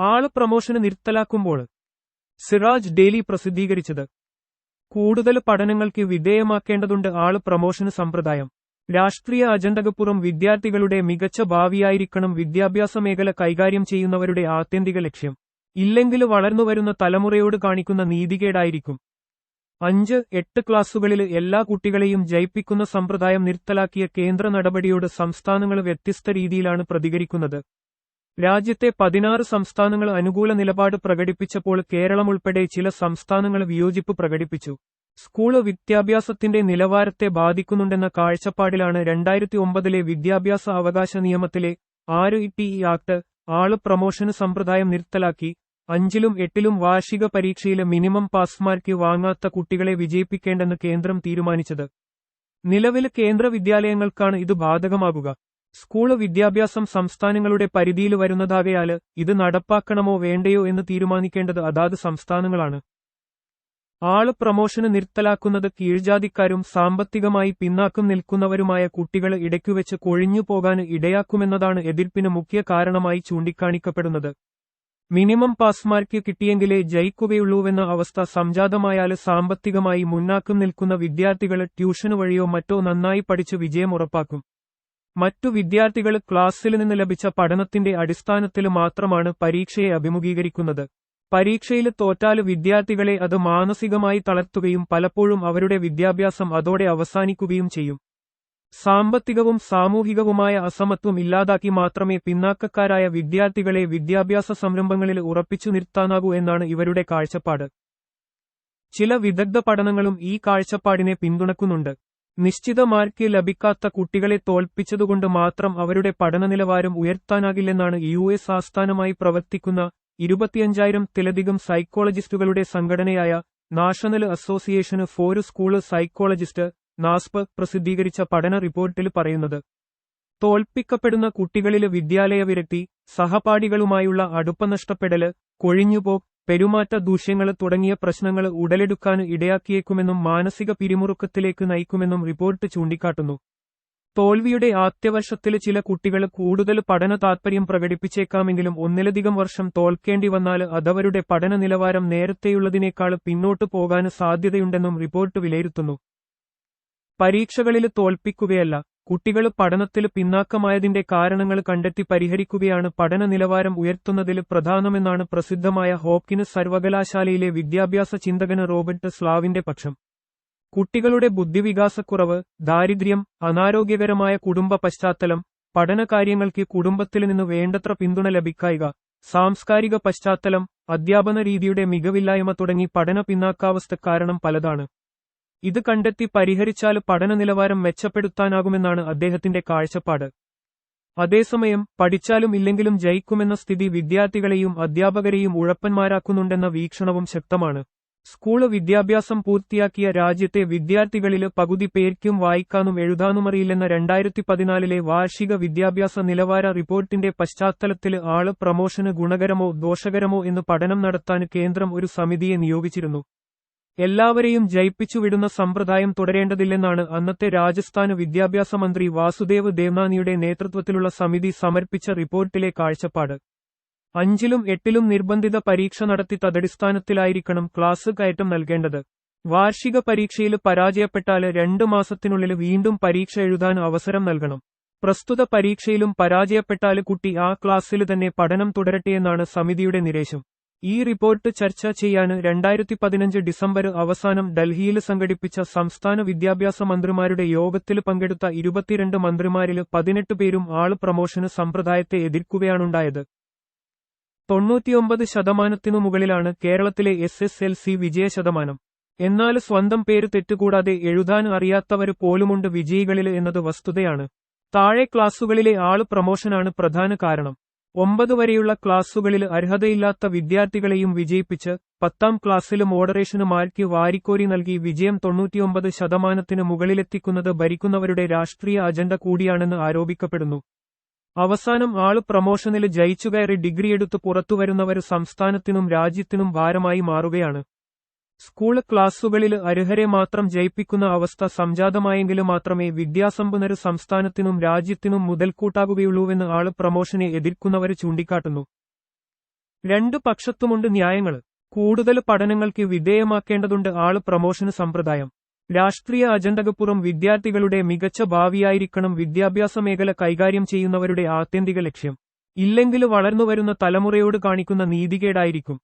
ആൾ പ്രമോഷന് നിർത്തലാക്കുമ്പോൾ സിറാജ് ഡെയിലി പ്രസിദ്ധീകരിച്ചത്. കൂടുതൽ പഠനങ്ങൾക്ക് വിധേയമാക്കേണ്ടതുണ്ട് ആൾ പ്രമോഷന് സമ്പ്രദായം. രാഷ്ട്രീയ അജണ്ടകപ്പുറം വിദ്യാർത്ഥികളുടെ മികച്ച ഭാവിയായിരിക്കണം വിദ്യാഭ്യാസ മേഖല കൈകാര്യം ചെയ്യുന്നവരുടെ ആത്യന്തിക ലക്ഷ്യം. ഇല്ലെങ്കിൽ വളർന്നുവരുന്ന തലമുറയോട് കാണിക്കുന്ന നീതികേടായിരിക്കും. അഞ്ച് എട്ട് ക്ലാസുകളിൽ എല്ലാ കുട്ടികളെയും ജയിപ്പിക്കുന്ന സമ്പ്രദായം നിർത്തലാക്കിയ കേന്ദ്ര നടപടിയോട് സംസ്ഥാനങ്ങൾ വ്യത്യസ്ത രീതിയിലാണ് പ്രതികരിക്കുന്നത്. രാജ്യത്തെ പതിനാറ് സംസ്ഥാനങ്ങൾ അനുകൂല നിലപാട് പ്രകടിപ്പിച്ചപ്പോൾ കേരളം ഉൾപ്പെടെ ചില സംസ്ഥാനങ്ങൾ വിയോജിപ്പ് പ്രകടിപ്പിച്ചു. സ്കൂൾ വിദ്യാഭ്യാസത്തിന്റെ നിലവാരത്തെ ബാധിക്കുന്നുണ്ടെന്ന കാഴ്ചപ്പാടിലാണ് രണ്ടായിരത്തി ഒമ്പതിലെ വിദ്യാഭ്യാസ അവകാശ നിയമത്തിലെ R T E act all promotion സമ്പ്രദായം നിർത്തലാക്കി. അഞ്ചിലും എട്ടിലും വാർഷിക പരീക്ഷയിലെ മിനിമം പാസ് മാർക്ക് വാങ്ങാത്ത കുട്ടികളെ വിജയിപ്പിക്കേണ്ടെന്ന് കേന്ദ്രം തീരുമാനിച്ചത്. നിലവിൽ കേന്ദ്ര വിദ്യാലയങ്ങൾക്കാണ് ഇത് ബാധകമാകുക. സ്കൂൾ വിദ്യാഭ്യാസം സംസ്ഥാനങ്ങളുടെ പരിധിയിൽ വരുന്നതാകയാൽ ഇത് നടപ്പാക്കണമോ വേണ്ടയോ എന്ന് തീരുമാനിക്കേണ്ടത് അതാത് സംസ്ഥാനങ്ങളാണ്. ആൾ പ്രമോഷന് നിർത്തലാക്കുന്നത് കീഴ്ജാതിക്കാരും സാമ്പത്തികമായി പിന്നാക്കം നിൽക്കുന്നവരുമായ കുട്ടികളെ ഇടയ്ക്കുവെച്ച് കൊഴിഞ്ഞു പോകാൻ ഇടയാക്കുമെന്നതാണ് എതിർപ്പിന് മുഖ്യ കാരണമായി ചൂണ്ടിക്കാണിക്കപ്പെടുന്നത്. മിനിമം പാസ് മാർക്ക് കിട്ടിയെങ്കിലേ ജയിക്കുകയുള്ളൂവെന്ന അവസ്ഥ സംജാതമായാൽ സാമ്പത്തികമായി മുന്നാക്കം നിൽക്കുന്ന വിദ്യാർത്ഥികൾ ട്യൂഷന് വഴിയോ മറ്റോ നന്നായി പഠിച്ച് വിജയം ഉറപ്പാക്കും. മറ്റു വിദ്യാർത്ഥികൾ ക്ലാസ്സിൽ നിന്ന് ലഭിച്ച പഠനത്തിന്റെ അടിസ്ഥാനത്തിൽ മാത്രമാണ് പരീക്ഷയെ അഭിമുഖീകരിക്കുന്നത്. പരീക്ഷയിൽ തോറ്റാൽ വിദ്യാർത്ഥികളെ അത് മാനസികമായി തളർത്തുകയും പലപ്പോഴും അവരുടെ വിദ്യാഭ്യാസം അതോടെ അവസാനിക്കുകയും ചെയ്യും. സാമ്പത്തികവും സാമൂഹികവുമായ അസമത്വം ഇല്ലാതാക്കി മാത്രമേ പിന്നാക്കക്കാരായ വിദ്യാർത്ഥികളെ വിദ്യാഭ്യാസ സംരംഭങ്ങളിൽ ഉറപ്പിച്ചു നിർത്താനാകൂ എന്നാണ് ഇവരുടെ കാഴ്ചപ്പാട്. ചില വിദഗ്ധ പഠനങ്ങളും ഈ കാഴ്ചപ്പാടിനെ പിന്തുണക്കുന്നുണ്ട്. നിശ്ചിത മാർക്ക് ലഭിക്കാത്ത കുട്ടികളെ തോൽപ്പിച്ചതുകൊണ്ട് മാത്രം അവരുടെ പഠന നിലവാരം ഉയർത്താനാകില്ലെന്നാണ് യു എസ് ആസ്ഥാനമായി പ്രവർത്തിക്കുന്ന ഇരുപത്തിയഞ്ചായിരം തിലധികം സൈക്കോളജിസ്റ്റുകളുടെ സംഘടനയായ national association for school psychologist NASP പ്രസിദ്ധീകരിച്ച പഠന റിപ്പോർട്ടിൽ പറയുന്നത്. തോൽപ്പിക്കപ്പെടുന്ന കുട്ടികളിലെ വിദ്യാലയ വിരക്തി സഹപാഠികളുമായുള്ള അടുപ്പ നഷ്ടപ്പെടൽ കൊഴിഞ്ഞുപോക്ക് പെരുമാറ്റ ദൂഷ്യങ്ങൾ തുടങ്ങിയ പ്രശ്നങ്ങൾ ഉടലെടുക്കാൻ ഇടയാക്കിയേക്കുമെന്നും മാനസിക പിരിമുറുക്കത്തിലേക്ക് നയിക്കുമെന്നും റിപ്പോർട്ട് ചൂണ്ടിക്കാട്ടുന്നു. തോൽവിയുടെ ആദ്യവർഷത്തിൽ ചില കുട്ടികൾ കൂടുതൽ പഠന താൽപര്യം പ്രകടിപ്പിച്ചേക്കാമെങ്കിലും ഒന്നിലധികം വർഷം തോൽക്കേണ്ടി വന്നാൽ അതവരുടെ പഠന നിലവാരം നേരത്തെയുള്ളതിനേക്കാൾ പിന്നോട്ടു പോകാൻ സാധ്യതയുണ്ടെന്നും റിപ്പോർട്ട് വിലയിരുത്തുന്നു. പരീക്ഷകളിൽ തോൽപ്പിക്കുകയല്ല കുട്ടികൾ പഠനത്തിൽ പിന്നാക്കമായതിന്റെ കാരണങ്ങൾ കണ്ടെത്തി പരിഹരിക്കുകയാണ് പഠന നിലവാരം ഉയർത്തുന്നതിൽ പ്രധാനമെന്നാണ് പ്രസിദ്ധമായ ഹോപ്കിൻസ് സർവകലാശാലയിലെ വിദ്യാഭ്യാസ ചിന്തകന് റോബർട്ട് സ്ലാവിന്റെ പക്ഷം. കുട്ടികളുടെ ബുദ്ധിവികാസക്കുറവ് ദാരിദ്ര്യം അനാരോഗ്യകരമായ കുടുംബ പശ്ചാത്തലം പഠനകാര്യങ്ങൾക്ക് കുടുംബത്തിൽ നിന്ന് വേണ്ടത്ര പിന്തുണ ലഭിക്കായിക സാംസ്കാരിക പശ്ചാത്തലം അധ്യാപന രീതിയുടെ മികവില്ലായ്മ തുടങ്ങി പഠന പിന്നാക്കാവസ്ഥ കാരണം പലതാണ്. ഇത് കണ്ടെത്തി പരിഹരിച്ചാൽ പഠന നിലവാരം മെച്ചപ്പെടുത്താനാകുമെന്നാണ് അദ്ദേഹത്തിന്റെ കാഴ്ചപ്പാട്. അതേസമയം പഠിച്ചാലും ഇല്ലെങ്കിലും ജയിക്കുമെന്ന സ്ഥിതി വിദ്യാർത്ഥികളെയും അധ്യാപകരെയും ഉഴപ്പന്മാരാക്കുന്നുണ്ടെന്ന വീക്ഷണവും ശക്തമാണ്. സ്കൂൾ വിദ്യാഭ്യാസം പൂർത്തിയാക്കിയ രാജ്യത്തെ വിദ്യാർത്ഥികളിൽ പകുതി പേർക്കും വായിക്കാനും എഴുതാനുമറിയില്ലെന്ന രണ്ടായിരത്തി പതിനാലിലെ വാർഷിക വിദ്യാഭ്യാസ നിലവാര റിപ്പോർട്ടിന്റെ പശ്ചാത്തലത്തിൽ ആൾ പ്രമോഷന് ഗുണകരമോ ദോഷകരമോ എന്ന് പഠനം നടത്താൻ കേന്ദ്രം ഒരു സമിതിയെ നിയോഗിച്ചിരുന്നു. എല്ലാവരെയും ജയിപ്പിച്ചുവിടുന്ന സമ്പ്രദായം തുടരേണ്ടതില്ലെന്നാണ് അന്നത്തെ രാജസ്ഥാന് വിദ്യാഭ്യാസ മന്ത്രി വാസുദേവ് ദേവ്നാനിയുടെ നേതൃത്വത്തിലുള്ള സമിതി സമർപ്പിച്ച റിപ്പോർട്ടിലെ കാഴ്ചപ്പാട്. അഞ്ചിലും എട്ടിലും നിർബന്ധിത പരീക്ഷ നടത്തി തദടിസ്ഥാനത്തിലായിരിക്കണം ക്ലാസ് കയറ്റം നൽകേണ്ടത്. വാർഷിക പരീക്ഷയിൽ പരാജയപ്പെട്ടാൽ രണ്ടു മാസത്തിനുള്ളിൽ വീണ്ടും പരീക്ഷ എഴുതാൻ അവസരം നൽകണം. പ്രസ്തുത പരീക്ഷയിലും പരാജയപ്പെട്ടാൽ കുട്ടി ആ ക്ലാസ്സിൽ തന്നെ പഠനം തുടരട്ടെയെന്നാണ് സമിതിയുടെ നിരേശം. ഈ റിപ്പോർട്ട് ചർച്ച ചെയ്യാൻ രണ്ടായിരത്തി പതിനഞ്ച് ഡിസംബർ അവസാനം ഡൽഹിയിൽ സംഘടിപ്പിച്ച സംസ്ഥാന വിദ്യാഭ്യാസ മന്ത്രിമാരുടെ യോഗത്തിൽ പങ്കെടുത്ത ഇരുപത്തിരണ്ട് മന്ത്രിമാരിൽ പതിനെട്ട് പേരും ആൾ പ്രമോഷന് സമ്പ്രദായത്തെ എതിർക്കുകയാണുണ്ടായത്. തൊണ്ണൂറ്റിയൊമ്പത് ശതമാനത്തിനു മുകളിലാണ് കേരളത്തിലെ എസ് എസ് എൽ സി വിജയശതമാനം എന്നാൽ സ്വന്തം പേര് തെറ്റുകൂടാതെ എഴുതാൻ അറിയാത്തവർ പോലുമുണ്ട് വിജയികളിൽ എന്നത് വസ്തുതയാണ്. താഴെ ക്ലാസുകളിലെ ആൾ പ്രമോഷനാണ് പ്രധാന കാരണം. ഒമ്പത് വരെയുള്ള ക്ലാസുകളിൽ അർഹതയില്ലാത്ത വിദ്യാർത്ഥികളെയും വിജയിപ്പിച്ച് പത്താം ക്ലാസ്സിൽ മോഡറേഷന് മാർക്ക് വാരിക്കോരി നൽകി വിജയം തൊണ്ണൂറ്റിയൊമ്പത് ശതമാനത്തിന് മുകളിലെത്തിക്കുന്നത് ഭരിക്കുന്നവരുടെ രാഷ്ട്രീയ അജണ്ട കൂടിയാണെന്ന് ആരോപിക്കപ്പെടുന്നു. അവസാനം ആൾ പ്രമോഷനിൽ ജയിച്ചുകയറി ഡിഗ്രിയെടുത്ത് പുറത്തുവരുന്നവർ സംസ്ഥാനത്തിനും രാജ്യത്തിനും ഭാരമായി മാറുകയാണ്. സ്കൂൾ ക്ലാസുകളിൽ അർഹരെ മാത്രം ജയിപ്പിക്കുന്ന അവസ്ഥ സംജാതമായെങ്കിൽ മാത്രമേ വിദ്യാസമ്പന്നര് സംസ്ഥാനത്തിനും രാജ്യത്തിനും മുതൽക്കൂട്ടാകുകയുള്ളൂവെന്ന് ആൾ പ്രമോഷനെ എതിർക്കുന്നവർ ചൂണ്ടിക്കാട്ടുന്നു. രണ്ടു പക്ഷത്തുമുണ്ട് ന്യായങ്ങൾ. കൂടുതൽ പഠനങ്ങൾക്ക് വിധേയമാക്കേണ്ടതുണ്ട് ആൾ പ്രമോഷന് സമ്പ്രദായം. രാഷ്ട്രീയ അജണ്ടകപ്പുറം വിദ്യാർത്ഥികളുടെ മികച്ച ഭാവിയായിരിക്കണം വിദ്യാഭ്യാസ മേഖല കൈകാര്യം ചെയ്യുന്നവരുടെ ആത്യന്തിക ലക്ഷ്യം. ഇല്ലെങ്കിൽ വളർന്നുവരുന്ന തലമുറയോട് കാണിക്കുന്ന നീതികേടായിരിക്കും.